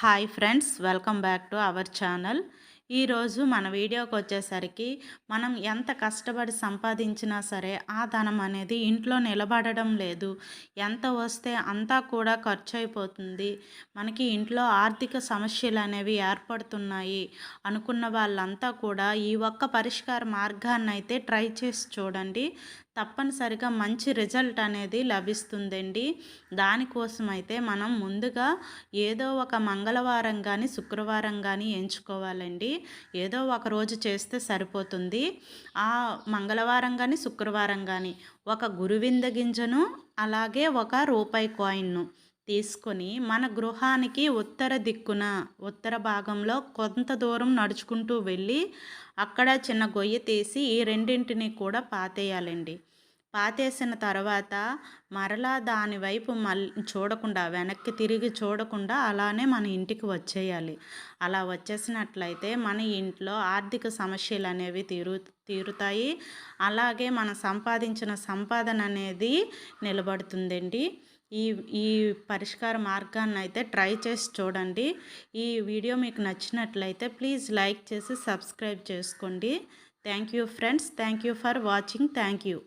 Hi friends welcome back to our channel. ఈరోజు మన వీడియోకి వచ్చేసరికి మనం ఎంత కష్టపడి సంపాదించినా సరే ఆ ధనం అనేది ఇంట్లో నిలబడడం లేదు. ఎంత వస్తే అంతా కూడా ఖర్చు అయిపోతుంది మనకి ఇంట్లో ఆర్థిక సమస్యలు అనేవి ఏర్పడుతున్నాయి అనుకున్న వాళ్ళంతా కూడా ఈ ఒక్క పరిష్కార మార్గాన్ని అయితే ట్రై చేసి చూడండి. తప్పనిసరిగా మంచి రిజల్ట్ అనేది లభిస్తుందండి. దానికోసం అయితే మనం ముందుగా ఏదో ఒక మంగళవారం కానీ శుక్రవారం కానీ ఎంచుకోవాలండి. ఏదో ఒక రోజు చేస్తే సరిపోతుంది. ఆ మంగళవారం కానీ శుక్రవారం కానీ ఒక గురువింద గింజను అలాగే ఒక రూపాయి కాయిన్ను తీసుకొని మన గృహానికి ఉత్తర దిక్కున ఉత్తర భాగంలో కొంత దూరం నడుచుకుంటూ వెళ్ళి అక్కడ చిన్న గొయ్యి తీసి ఈ రెండింటిని కూడా పాతేయాలండి. పాతేసిన తర్వాత మరలా దాని వైపు మళ్ళీ చూడకుండా వెనక్కి తిరిగి చూడకుండా అలానే మన ఇంటికి వచ్చేయాలి. అలా వచ్చేసినట్లయితే మన ఇంట్లో ఆర్థిక సమస్యలు అనేవి తీరు తీరుతాయి. అలాగే మనం సంపాదించిన సంపాదన అనేది నిలబడుతుందండి. ఈ ఈ పరిష్కార మార్గాన్ని అయితే ట్రై చేసి చూడండి. ఈ వీడియో మీకు నచ్చినట్లయితే ప్లీజ్ లైక్ చేసి సబ్స్క్రైబ్ చేసుకోండి. Thank you friends. Thank you for watching. Thank you.